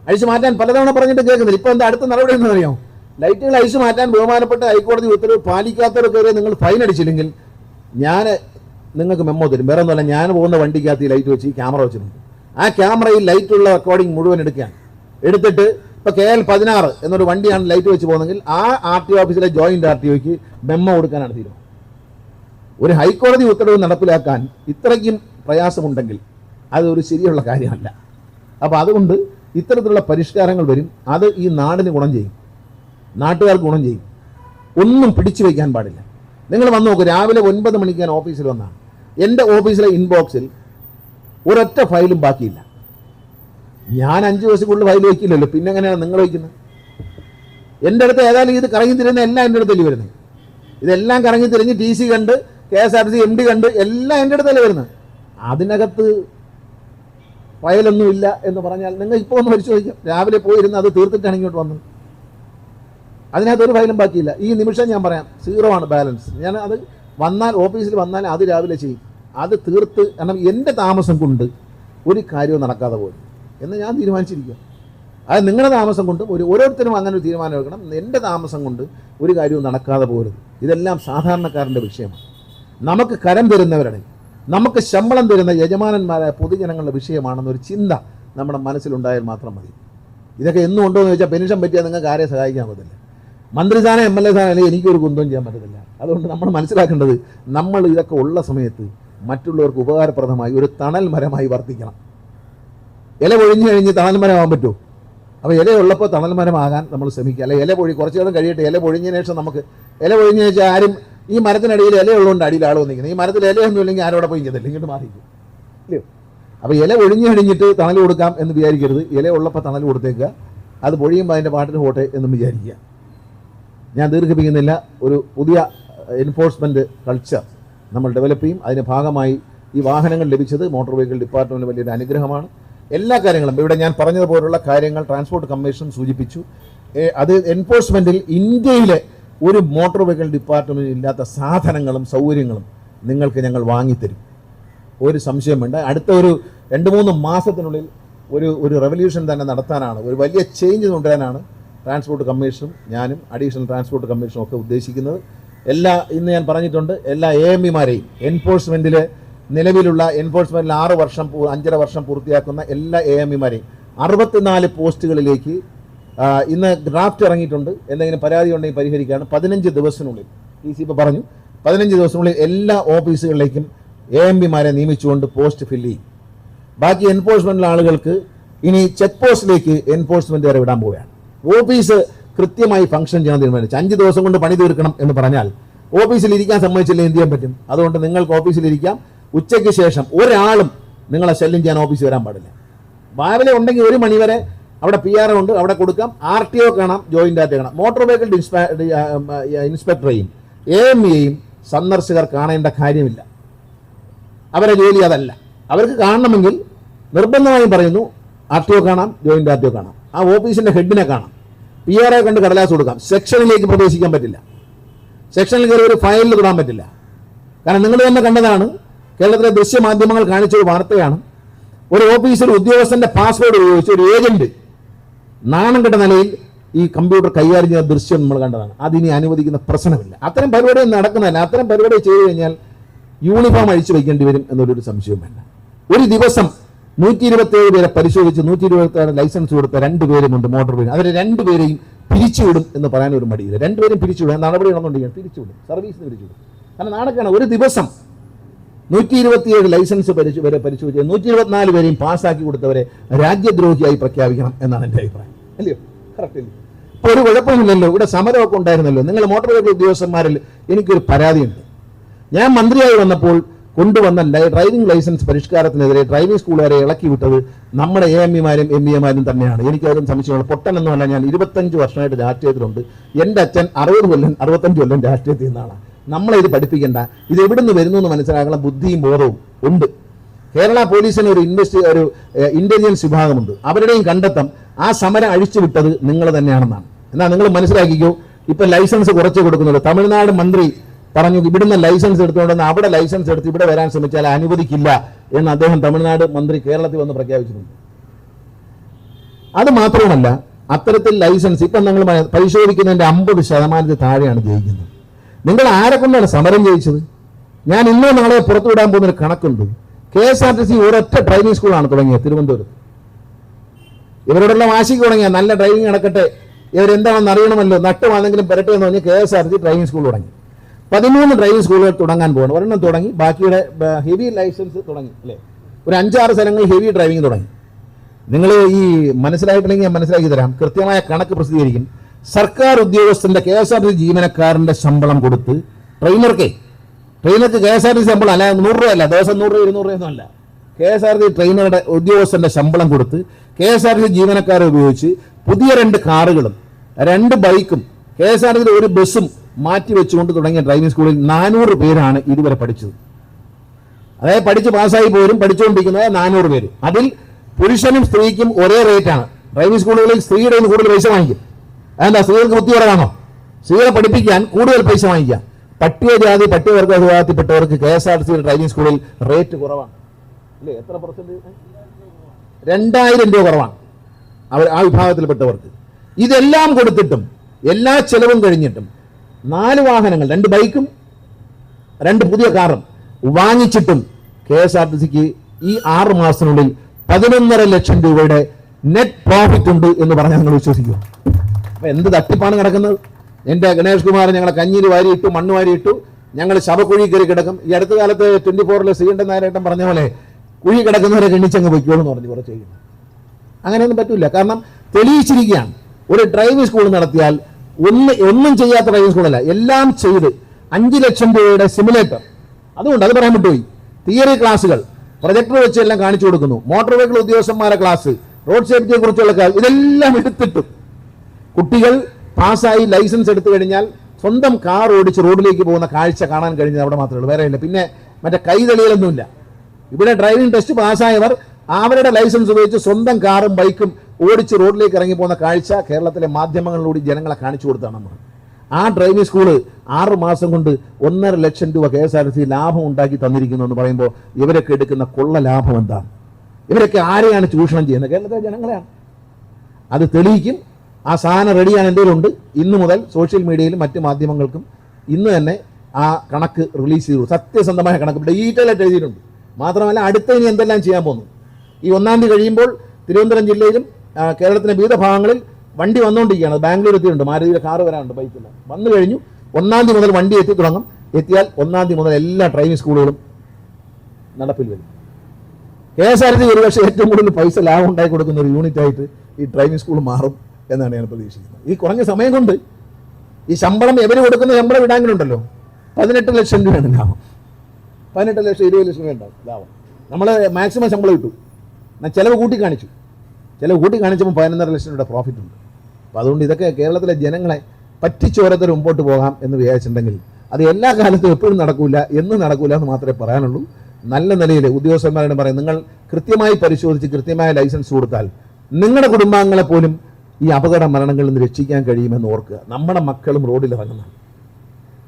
A: അഴിച്ചു മാറ്റാൻ പലതവണ പറഞ്ഞിട്ട് കേൾക്കുന്നില്ല. ഇപ്പോൾ എന്താ അടുത്ത നടപടി എന്ന് അറിയാമോ? ലൈറ്റുകൾ അഴിച്ചു മാറ്റാൻ ബഹുമാനപ്പെട്ട ഹൈക്കോടതി ഉത്തരവ് പാലിക്കാത്തവർക്കെതിരെ നിങ്ങൾ ഫൈൻ അടിച്ചില്ലെങ്കിൽ ഞാൻ നിങ്ങൾക്ക് മെമ്മോ തരും. വേറെ ഒന്നുമല്ല ഞാൻ പോകുന്ന വണ്ടിക്കകത്ത് ഈ ലൈറ്റ് വെച്ച് ഈ ക്യാമറ വെച്ചിട്ടുണ്ട്. ആ ക്യാമറയിൽ ലൈറ്റുള്ള റെക്കോർഡിംഗ് മുഴുവൻ എടുക്കുകയാണ്. എടുത്തിട്ട് ഇപ്പോൾ കെ എൽ പതിനാറ് എന്നൊരു വണ്ടിയാണ് ലൈറ്റ് വെച്ച് പോകുന്നതെങ്കിൽ ആ ആർ ടി ഓഫീസിലെ ജോയിന്റ് ആർ ടി ഒക്ക് മെമ്മോ കൊടുക്കാനാണ് തീരുമാനം. ഒരു ഹൈക്കോടതി ഉത്തരവ് നടപ്പിലാക്കാൻ ഇത്രയ്ക്കും പ്രയാസമുണ്ടെങ്കിൽ അതൊരു ശരിയുള്ള കാര്യമല്ല. അപ്പോൾ അതുകൊണ്ട് ഇത്തരത്തിലുള്ള പരിഷ്കാരങ്ങൾ വരും. അത് ഈ നാടിന് ഗുണം ചെയ്യും. നാട്ടുകാർക്ക് ഗുണം ചെയ്യും. ഒന്നും പിടിച്ചു വയ്ക്കാൻ പാടില്ല. നിങ്ങൾ വന്നു നോക്കൂ രാവിലെ ഒൻപത് മണിക്ക് ഞാൻ ഓഫീസിൽ വന്നാണ്. എന്റെ ഓഫീസിലെ ഇൻബോക്സിൽ ഒരൊറ്റ ഫയലും ബാക്കിയില്ല. ഞാൻ അഞ്ച് കൂടുതൽ ഫയൽ വയ്ക്കില്ലല്ലോ. പിന്നെ എങ്ങനെയാണ് നിങ്ങൾ വയ്ക്കുന്നത്? എന്റെ അടുത്ത് ഏതായാലും ഇത് കറങ്ങി തിരുന്ന എല്ലാം എന്റെ അടുത്തല്ലേ വരുന്നത് ഇതെല്ലാം കറങ്ങി തിരിഞ്ഞ് ടി സി കണ്ട് K S R C M D കണ്ട് എല്ലാം എന്റെ അടുത്തല്ലേ വരുന്നത്. അതിനകത്ത് ഫയലൊന്നുമില്ല എന്ന് പറഞ്ഞാൽ നിങ്ങൾ ഇപ്പോൾ ഒന്ന് പരിശോധിക്കാം. രാവിലെ പോയിരുന്ന് അത് തീർത്തിട്ടാണ് ഇങ്ങോട്ട് വന്നത്. അതിനകത്ത് ഒരു ഫയലും ബാക്കിയില്ല. ഈ നിമിഷം ഞാൻ പറയാം സീറോ ആണ് ബാലൻസ്. ഞാൻ അത് വന്നാൽ ഓഫീസിൽ വന്നാൽ അത് രാവിലെ ചെയ്യും. അത് തീർത്ത് കാരണം എന്റെ താമസം കൊണ്ട് ഒരു കാര്യവും നടക്കാതെ പോയി. എന്ന് ഞാൻ തീരുമാനിച്ചിരിക്കുക അത് നിങ്ങളുടെ താമസം കൊണ്ട് ഒരു ഓരോരുത്തരും അങ്ങനെ ഒരു തീരുമാനം എടുക്കണം. എന്റെ താമസം കൊണ്ട് ഒരു കാര്യവും നടക്കാതെ പോരുത് ഇതെല്ലാം സാധാരണക്കാരന്റെ വിഷയമാണ്. നമുക്ക് കരം തരുന്നവരുടെ നമുക്ക് ശമ്പളം തരുന്ന യജമാനന്മാരായ പൊതുജനങ്ങളുടെ വിഷയമാണെന്നൊരു ചിന്ത നമ്മുടെ മനസ്സിലുണ്ടായാൽ മാത്രം മതി. ഇതൊക്കെ എന്നും ഉണ്ടോ എന്ന് ചോദിച്ചാൽ പെൻഷൻ പറ്റിയാൽ നിങ്ങൾക്ക് ആരെ സഹായിക്കാൻ പറ്റില്ല മന്ത്രിസ്ഥാനം എം എൽ എ സ്ഥാനം അല്ലെങ്കിൽ എനിക്കൊരു കുന്തവും ചെയ്യാൻ പറ്റത്തില്ല. അതുകൊണ്ട് നമ്മൾ മനസ്സിലാക്കേണ്ടത് നമ്മൾ ഇതൊക്കെ ഉള്ള സമയത്ത് മറ്റുള്ളവർക്ക് ഉപകാരപ്രദമായി ഒരു തണൽ മരമായി വർത്തിക്കണം. ഇല പൊഴിഞ്ഞു കഴിഞ്ഞ് തണൽ മരമാകാൻ പറ്റുമോ? അപ്പോൾ ഇലയുള്ളപ്പോൾ തണൽ മരമാകാൻ നമ്മൾ ശ്രമിക്കുക. അല്ലെ ഇല പൊഴി കുറച്ച് നേരം കഴിയട്ടെ ഇല പൊഴിഞ്ഞതിന് ശേഷം നമുക്ക് ഇല പൊഴിഞ്ഞ വെച്ചാൽ ആരും ഈ മരത്തിനടിയിൽ ഇലയുള്ളതുകൊണ്ട് അടിയിൽ ആൾ വന്നിരിക്കുന്നത് ഈ മരത്തിൽ ഇലയൊന്നും ഇല്ലെങ്കിൽ ആരോടെ പോയി ഇങ്ങത്തില്ല ഇങ്ങോട്ട് മാറിയിരിക്കും. ഇല്ലയോ അപ്പോൾ ഇല ഒഴിഞ്ഞു കഴിഞ്ഞിട്ട് തണൽ കൊടുക്കാം എന്ന് വിചാരിക്കരുത്. ഇല ഉള്ളപ്പോൾ തണൽ കൊടുത്തേക്കുക. അത് പൊഴിയുമ്പോൾ അതിന്റെ പാട്ടിന് പോട്ടെ എന്നും വിചാരിക്കുക. ഞാൻ ദീർഘിപ്പിക്കുന്നില്ല. ഒരു പുതിയ എൻഫോഴ്സ്മെന്റ് കൾച്ചർ നമ്മൾ ഡെവലപ്പ് ചെയ്യും. അതിന്റെ ഭാഗമായി ഈ വാഹനങ്ങൾ ലഭിച്ചത് മോട്ടോർ വെഹിക്കിൾ ഡിപ്പാർട്ട്മെന്റ് വലിയൊരു അനുഗ്രഹമാണ്. എല്ലാ കാര്യങ്ങളും. ഇവിടെ ഞാൻ പറഞ്ഞതുപോലുള്ള കാര്യങ്ങൾ ട്രാൻസ്പോർട്ട് കമ്മീഷൻ സൂചിപ്പിച്ചു. അത് എൻഫോഴ്സ്മെന്റിൽ ഇന്ത്യയിലെ ഒരു മോട്ടോർ വെഹിക്കിൾ ഡിപ്പാർട്ട്മെന്റിൽ ഇല്ലാത്ത സാധനങ്ങളും സൗകര്യങ്ങളും നിങ്ങൾക്ക് ഞങ്ങൾ വാങ്ങിത്തരും. ഒരു സംശയം വേണ്ട. അടുത്ത ഒരു രണ്ട് മൂന്ന് മാസത്തിനുള്ളിൽ ഒരു ഒരു റെവല്യൂഷൻ തന്നെ നടത്താനാണ്. ഒരു വലിയ ചേഞ്ച് കൊണ്ടുവരാനാണ് ട്രാൻസ്പോർട്ട് കമ്മീഷനും ഞാനും അഡീഷണൽ ട്രാൻസ്പോർട്ട് കമ്മീഷനും ഒക്കെ ഉദ്ദേശിക്കുന്നത്. എല്ലാ ഇന്ന് ഞാൻ പറഞ്ഞിട്ടുണ്ട് എല്ലാ എ എം ഇമാരെയും എൻഫോഴ്സ്മെന്റിൽ നിലവിലുള്ള എൻഫോഴ്സ്മെന്റിൽ ആറ് വർഷം അഞ്ചര വർഷം പൂർത്തിയാക്കുന്ന എല്ലാ എ എം ഇമാരെയും അറുപത്തിനാല് പോസ്റ്റുകളിലേക്ക് ഇന്ന് ഡ്രാഫ്റ്റ് ഇറങ്ങിയിട്ടുണ്ട്. എന്തെങ്കിലും പരാതി ഉണ്ടെങ്കിൽ പരിഹരിക്കുകയാണ് പതിനഞ്ച് ദിവസത്തിനുള്ളിൽ ഡി സി ഇപ്പോൾ പറഞ്ഞു പതിനഞ്ച് ദിവസത്തിനുള്ളിൽ എല്ലാ ഓഫീസുകളിലേക്കും എ എം പിമാരെ നിയമിച്ചുകൊണ്ട് പോസ്റ്റ് ഫില്ല് ചെയ്യും. ബാക്കി എൻഫോഴ്സ്മെന്റിലെ ആളുകൾക്ക് ഇനി ചെക്ക് പോസ്റ്റിലേക്ക് എൻഫോഴ്സ്മെന്റ് വരെ വിടാൻ പോവുകയാണ്. ഓഫീസ് കൃത്യമായി ഫംഗ്ഷൻ ചെയ്യാൻ തീരുമാനിച്ചു. അഞ്ച് ദിവസം കൊണ്ട് പണി തീർക്കണം എന്ന് പറഞ്ഞാൽ ഓഫീസിൽ ഇരിക്കാൻ സമ്മതിച്ചില്ല എന്ത് ചെയ്യാൻ പറ്റും? അതുകൊണ്ട് നിങ്ങൾക്ക് ഓഫീസിൽ ഇരിക്കാം. ഉച്ചയ്ക്ക് ശേഷം ഒരാളും നിങ്ങളെ ശല്യം ചെയ്യാൻ ഓഫീസിൽ വരാൻ പാടില്ല. രാവിലെ ഉണ്ടെങ്കിൽ ഒരു മണി വരെ അവിടെ പി ആർ ഉണ്ട് അവിടെ കൊടുക്കാം. ആർ ടി ഒ കാണാം ജോയിന്റ് ആയിട്ട് കാണാം മോട്ടോർ വെഹിക്കിൾ ഇൻസ്പെക്ടറെയും എ എം എയും സന്ദർശകർ കാണേണ്ട കാര്യമില്ല. അവരെ ജോലി അതല്ല. അവർക്ക് കാണണമെങ്കിൽ നിർബന്ധമായും പറയുന്നു ആർ ടി ഒ കാണാം ജോയിന്റ് ആർ ടി ഒ കാണാം. ആ ഓഫീസിന്റെ ഹെഡിനെ കാണാം. പി ആർ എ കണ്ട് കടലാസ് കൊടുക്കാം. സെക്ഷനിലേക്ക് പ്രവേശിക്കാൻ പറ്റില്ല. സെക്ഷനിൽ കയറി ഒരു ഫയലിൽ തൊടാൻ പറ്റില്ല. കാരണം നിങ്ങൾ തന്നെ കണ്ടതാണ് കേരളത്തിലെ ദൃശ്യമാധ്യമങ്ങൾ കാണിച്ച ഒരു വാർത്തയാണ്. ഒരു ഓഫീസിൽ ഉദ്യോഗസ്ഥന്റെ പാസ്വേഡ് ഉപയോഗിച്ച് ഒരു ഏജന്റ് നാണം കെട്ട നിലയിൽ ഈ കമ്പ്യൂട്ടർ കൈകാര്യം ചെയ്യുന്ന ദൃശ്യം നമ്മൾ കണ്ടതാണ്. അതിനി അനുവദിക്കുന്ന പ്രശ്നമില്ല. അത്തരം പരിപാടി നടക്കുന്നതല്ല. അത്തരം പരിപാടി ചെയ്തു കഴിഞ്ഞാൽ യൂണിഫോം അഴിച്ചു വയ്ക്കേണ്ടി വരും എന്നൊരു സംശയവും വേണ്ട ഒരു ദിവസം നൂറ്റി ഇരുപത്തി ഏഴ് പേരെ പരിശോധിച്ച് നൂറ്റി ഇരുപത്തി ഏഴ് ലൈസൻസ് കൊടുത്ത രണ്ടുപേരുമുണ്ട് മോട്ടോർ വെഹിക്കിൾ അവരെ രണ്ടുപേരെയും പിരിച്ചുവിടും എന്ന് പറയാൻ ഒരു മടിയില്ല. രണ്ടുപേരും പിരിച്ചുവിടും. നടപടി നടന്നുകൊണ്ടിരിക്കുകയാണ്. പിരിച്ചുവിടും. സർവീസിന് പിരിച്ചുവിടും. കാരണം നാണക്കാണ് ഒരു ദിവസം നൂറ്റി ഇരുപത്തിയേഴ് ലൈസൻസ് പരിശോ വരെ പരിശോധിച്ച് നൂറ്റി ഇരുപത്തിനാല് പേരെയും പാസ്സാക്കി കൊടുത്തവരെ രാജ്യദ്രോഹിയായി പ്രഖ്യാപിക്കണം എന്നാണ് എന്റെ അഭിപ്രായം. അല്ലയോ? കറക്റ്റ് അല്ലേ? ഇപ്പോൾ ഒരു കുഴപ്പമില്ലല്ലോ ഇവിടെ സമരമൊക്കെ ഉണ്ടായിരുന്നല്ലോ. നിങ്ങൾ മോട്ടോർ വെഹിക്കിൾ ഉദ്യോഗസ്ഥന്മാരിൽ എനിക്കൊരു പരാതിയുണ്ട്. ഞാൻ മന്ത്രിയായി വന്നപ്പോൾ കൊണ്ടുവന്ന ഡ്രൈവിംഗ് ലൈസൻസ് പരിഷ്കാരത്തിനെതിരെ ഡ്രൈവിംഗ് സ്കൂളുകാരെ ഇളക്കി വിട്ടത് നമ്മുടെ എ എം ഇമാരും എം ഇ എമാരും തന്നെയാണ്. എനിക്കതും സംശയമുള്ള പറഞ്ഞാൽ ഞാൻ ഇരുപത്തഞ്ച് വർഷമായിട്ട് രാഷ്ട്രീയത്തിലുണ്ട്. എന്റെ അച്ഛൻ അറുപത് കൊല്ലം അറുപത്തഞ്ച് കൊല്ലം രാഷ്ട്രീയത്തിൽ നിന്നാണ്. നമ്മളെ ഇത് പഠിപ്പിക്കേണ്ട. ഇത് എവിടുന്ന് വരുന്നു എന്ന് മനസ്സിലാക്കാനുള്ള ബുദ്ധിയും ബോധവും ഉണ്ട്. കേരള പോലീസിന് ഒരു ഇൻവെസ്റ്റ് ഒരു ഇന്റലിജൻസ് വിഭാഗമുണ്ട്. അവരുടെയും കണ്ടെത്തം ആ സമരം അഴിച്ചു വിട്ടത് നിങ്ങൾ തന്നെയാണെന്നാണ്. എന്നാൽ നിങ്ങൾ മനസ്സിലാക്കിക്കോ? ഇപ്പൊ ലൈസൻസ് കുറച്ച് കൊടുക്കുന്നുള്ളൂ തമിഴ്നാട് മന്ത്രി പറഞ്ഞു ഇവിടുന്ന് ലൈസൻസ് എടുത്തുകൊണ്ടെന്ന് അവിടെ ലൈസൻസ് എടുത്ത് ഇവിടെ വരാൻ ശ്രമിച്ചാൽ അനുവദിക്കില്ല എന്ന് അദ്ദേഹം തമിഴ്നാട് മന്ത്രി കേരളത്തിൽ വന്ന് പ്രഖ്യാപിച്ചിട്ടുണ്ട്. അത് മാത്രവുമല്ല അത്തരത്തിൽ ലൈസൻസ് ഇപ്പം നിങ്ങൾ പരിശോധിക്കുന്നതിന്റെ അമ്പത് ശതമാനത്തിൽ താഴെയാണ് ജയിക്കുന്നത്. നിങ്ങൾ ആരെ കൊണ്ടാണ് സമരം ജയിച്ചത് ഞാൻ ഇന്നോ നാളെ പുറത്തുവിടാൻ പോകുന്ന ഒരു കണക്കുണ്ട്. K S R T C ഒരൊറ്റ ഡ്രൈവിംഗ് സ്കൂളാണ് തുടങ്ങിയത് തിരുവനന്തപുരത്ത്. ഇവരോടുള്ള വാശിക്ക് തുടങ്ങിയ നല്ല ഡ്രൈവിംഗ് നടക്കട്ടെ ഇവരെന്താണെന്ന് അറിയണമല്ലോ നട്ടുവാണെങ്കിലും പെരട്ടെ എന്ന് പറഞ്ഞ് K S R T driving school തുടങ്ങി. പതിമൂന്ന് ഡ്രൈവിംഗ് സ്കൂളുകൾ തുടങ്ങാൻ പോകണം ഒരെണ്ണം തുടങ്ങി ബാക്കിയുടെ ഹെവി ലൈസൻസ് തുടങ്ങി അല്ലേ? ഒരു അഞ്ചാറ് സ്ഥലങ്ങൾ ഹെവി ഡ്രൈവിംഗ് തുടങ്ങി. നിങ്ങൾ ഈ മനസ്സിലായിട്ടില്ലെങ്കിൽ ഞാൻ മനസ്സിലാക്കി തരാം. കൃത്യമായ കണക്ക് പ്രസിദ്ധീകരിക്കും. സർക്കാർ ഉദ്യോഗസ്ഥന്റെ കെ എസ് ആർ ടി ജീവനക്കാരന്റെ ശമ്പളം കൊടുത്ത് ട്രെയിനർക്ക് ട്രെയിനർക്ക് കെ എസ് ആർ ടി ശമ്പളം അല്ല നൂറ് രൂപ അല്ല ദിവസം നൂറ് രൂപ ഇരുന്നൂറ് രൂപയൊന്നും അല്ല. കെ എസ് ആർ ടി ട്രെയിനറുടെ ഉദ്യോഗസ്ഥന്റെ ശമ്പളം കൊടുത്ത് കെ എസ് ആർ ടി ജീവനക്കാരെ ഉപയോഗിച്ച് പുതിയ രണ്ട് കാറുകളും രണ്ട് ബൈക്കും കെ എസ് ആർ ടി ഒരു ബസ്സും മാറ്റി വെച്ചുകൊണ്ട് തുടങ്ങിയ ഡ്രൈവിംഗ് സ്കൂളിൽ നാനൂറ് പേരാണ് ഇതുവരെ പഠിച്ചത്. അതായത് പഠിച്ച് പാസ്സായി പോരും പഠിച്ചുകൊണ്ടിരിക്കുന്നത് നാനൂറ് പേര്. അതിൽ പുരുഷനും സ്ത്രീക്കും ഒരേ റേറ്റാണ് ഡ്രൈവിംഗ് സ്കൂളുകളിൽ സ്ത്രീയുടെ കൂടുതൽ പൈസ വാങ്ങിക്കും. അതെന്താ സ്ത്രീകൾക്ക് ബുദ്ധി കുറവാണോ? സ്ത്രീകളെ പഠിപ്പിക്കാൻ കൂടുതൽ പൈസ വാങ്ങിക്കാം പട്ടികജാതി പട്ടികവർഗ വിഭാഗത്തിൽപ്പെട്ടവർക്ക് K S R C driving സ്കൂളിൽ റേറ്റ് കുറവാണ്. അല്ലേ? എത്ര പെർസെന്റ് രണ്ടായിരം രൂപ കുറവാണ് അവർ ആ വിഭാഗത്തിൽപ്പെട്ടവർക്ക്. ഇതെല്ലാം കൊടുത്തിട്ടും എല്ലാ ചെലവും കഴിഞ്ഞിട്ടും നാല് വാഹനങ്ങൾ രണ്ട് ബൈക്കും രണ്ട് പുതിയ കാറും വാങ്ങിച്ചിട്ടും കെ എസ് ആർ ടി സിക്ക് ഈ ആറ് മാസത്തിനുള്ളിൽ പതിനൊന്നര ലക്ഷം രൂപയുടെ നെറ്റ് പ്രോഫിറ്റ് ഉണ്ട് എന്ന് പറഞ്ഞാൽ നിങ്ങൾ വിശ്വസിക്കുമോ അപ്പൊ എന്ത് തട്ടിപ്പാണ് കിടക്കുന്നത് എന്റെ ഗണേഷ് കുമാർ ഞങ്ങളെ കഞ്ഞിയിൽ വാരിയിട്ടു മണ്ണ് വാരിയിട്ടു ഞങ്ങൾ ശവക്കുഴി കയറി കിടക്കും. ഈ അടുത്ത കാലത്ത് ട്വന്റി ഫോറിലെ ശ്രീകണ്ഠൻ നായരേട്ടൻ പറഞ്ഞ പോലെ കുഴി കിടക്കുന്നവരെ എണ്ണിച്ചങ്ങ് പൊയ്ക്കോളൂ എന്ന് പറഞ്ഞു കുറച്ച് കഴിയുമ്പോൾ അങ്ങനെയൊന്നും പറ്റില്ല കാരണം തെളിയിച്ചിരിക്കുകയാണ്. ഒരു ഡ്രൈവിംഗ് സ്കൂൾ നടത്തിയാൽ ഒന്ന് ഒന്നും ചെയ്യാത്ത ഡ്രൈവിംഗ് സ്കൂളല്ല എല്ലാം ചെയ്ത് അഞ്ച് ലക്ഷം രൂപയുടെ സിമുലേറ്റർ അതുകൊണ്ട് അത് പറയാൻ വിട്ടുപോയി. തിയറി ക്ലാസ്സുകൾ പ്രൊജക്ടർ വെച്ച് എല്ലാം കാണിച്ചു കൊടുക്കുന്നു. മോട്ടോർ വെഹിക്കിൾ ഉദ്യോഗസ്ഥന്മാരെ ക്ലാസ് റോഡ് സേഫ്റ്റിയെ കുറിച്ചുള്ള ഇതെല്ലാം എടുത്തിട്ടു. കുട്ടികൾ പാസ്സായി ലൈസൻസ് എടുത്തു കഴിഞ്ഞാൽ സ്വന്തം കാർ ഓടിച്ച് റോഡിലേക്ക് പോകുന്ന കാഴ്ച കാണാൻ കഴിഞ്ഞത് അവിടെ മാത്രമേ ഉള്ളൂ. വേറെ ഇല്ല. പിന്നെ മറ്റേ കൈതെളിയലൊന്നുമില്ല ഇവിടെ ഡ്രൈവിംഗ് ടെസ്റ്റ് പാസ്സായവർ അവരുടെ ലൈസൻസ് ഉപയോഗിച്ച് സ്വന്തം കാറും ബൈക്കും ഓടിച്ച് റോഡിലേക്ക് ഇറങ്ങി പോകുന്ന കാഴ്ച കേരളത്തിലെ മാധ്യമങ്ങളിലൂടെ ജനങ്ങളെ കാണിച്ചു കൊടുത്താണ് നമ്മൾ. ആ ഡ്രൈവിംഗ് സ്കൂൾ ആറ് മാസം കൊണ്ട് ഒന്നര ലക്ഷം രൂപ കെ എസ് ആർ സി ലാഭം ഉണ്ടാക്കി തന്നിരിക്കുന്നു എന്ന് പറയുമ്പോൾ ഇവരൊക്കെ എടുക്കുന്ന കൊള്ള ലാഭം എന്താണ്? ഇവരൊക്കെ ആരെയാണ് ചൂഷണം ചെയ്യുന്നത്? കേരളത്തിലെ ജനങ്ങളെയാണ്. അത് തെളിയിക്കും ആ സാധനം റെഡിയാണ് എന്റെ ഉണ്ട് ഇന്ന് മുതൽ സോഷ്യൽ മീഡിയയിലും മറ്റ് മാധ്യമങ്ങൾക്കും ഇന്ന് തന്നെ ആ കണക്ക് റിലീസ് ചെയ്തു. സത്യസന്ധമായ കണക്ക്. ഡീറ്റെയിൽ ആയിട്ട് എഴുതിയിട്ടുണ്ട്. മാത്രമല്ല അടുത്ത ഇനി എന്തെല്ലാം ചെയ്യാൻ പോകുന്നു? ഈ ഒന്നാം തീയതി കഴിയുമ്പോൾ തിരുവനന്തപുരം ജില്ലയിലും കേരളത്തിലെ വിവിധ ഭാഗങ്ങളിൽ വണ്ടി വന്നുകൊണ്ടിരിക്കുകയാണ്. ബാംഗ്ലൂർ എത്തിയിട്ടുണ്ട്. മാരുതിയുടെ കാറ് വരാനുണ്ട് ബൈക്കില്ല വന്നു കഴിഞ്ഞു. ഒന്നാം തീയതി മുതൽ വണ്ടി എത്തി തുടങ്ങും. എത്തിയാൽ ഒന്നാം തീയതി മുതൽ എല്ലാ ഡ്രൈവിംഗ് സ്കൂളുകളും നടപ്പിൽ വരും. കെ എസ് ആർ ടി ഒരുപക്ഷെ ഏറ്റവും കൂടുതൽ പൈസ ലാഭം ഉണ്ടായി കൊടുക്കുന്ന ഒരു യൂണിറ്റ് ആയിട്ട് ഈ ഡ്രൈവിംഗ് സ്കൂൾ മാറും. എന്നാണ് ഞാൻ പ്രതീക്ഷിക്കുന്നത്. ഈ കുറഞ്ഞ സമയം കൊണ്ട് ഈ ശമ്പളം എവര് കൊടുക്കുന്ന ശമ്പളം ഇടാങ്കിലുണ്ടല്ലോ പതിനെട്ട് ലക്ഷം രൂപയാണ് ലാഭം. പതിനെട്ട് ലക്ഷം ഇരുപത് ലക്ഷം രൂപ ഉണ്ടാവും ലാഭം. നമ്മൾ മാക്സിമം ശമ്പളം ഇട്ടു. ഞാൻ ചിലവ് കൂട്ടി കാണിച്ചു ചിലവ് കൂട്ടി കാണിച്ചപ്പോൾ പതിനൊന്നര ലക്ഷം രൂപയുടെ പ്രോഫിറ്റ് ഉണ്ട്. അപ്പോൾ അതുകൊണ്ട് ഇതൊക്കെ കേരളത്തിലെ ജനങ്ങളെ പറ്റിച്ചോരത്തിൽ മുമ്പോട്ട് പോകാം എന്ന് വിചാരിച്ചിട്ടുണ്ടെങ്കിൽ അത് എല്ലാ കാലത്തും എപ്പോഴും നടക്കില്ല എന്ന് നടക്കില്ല എന്ന് മാത്രമേ പറയാനുള്ളൂ. നല്ല നിലയിൽ ഉദ്യോഗസ്ഥന്മാരോട് പറയും നിങ്ങൾ കൃത്യമായി പരിശോധിച്ച് കൃത്യമായ ലൈസൻസ് കൊടുത്താൽ നിങ്ങളുടെ കുടുംബാംഗങ്ങളെ പോലും ഈ അപകട മരണങ്ങളിൽ നിന്ന് രക്ഷിക്കാൻ കഴിയുമെന്ന് ഓർക്കുക. നമ്മുടെ മക്കളും റോഡിൽ ഇറങ്ങുന്നതാണ്.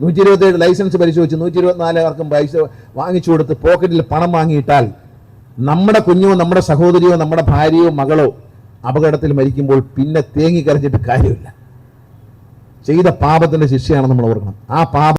A: നൂറ്റി ഇരുപത്തേഴ് ലൈസൻസ് പരിശോധിച്ച് നൂറ്റി ഇരുപത്തിനാല് പേർക്കും പൈസ വാങ്ങിച്ചു കൊടുത്ത് പോക്കറ്റിൽ പണം വാങ്ങിയിട്ടാൽ നമ്മുടെ കുഞ്ഞോ നമ്മുടെ സഹോദരിയോ നമ്മുടെ ഭാര്യയോ മകളോ അപകടത്തിൽ മരിക്കുമ്പോൾ പിന്നെ തേങ്ങി കരഞ്ഞിട്ട് കാര്യമില്ല. ചെയ്ത പാപത്തിന്റെ ശിക്ഷയാണ് നമ്മൾ ഓർക്കണം. ആ പാപം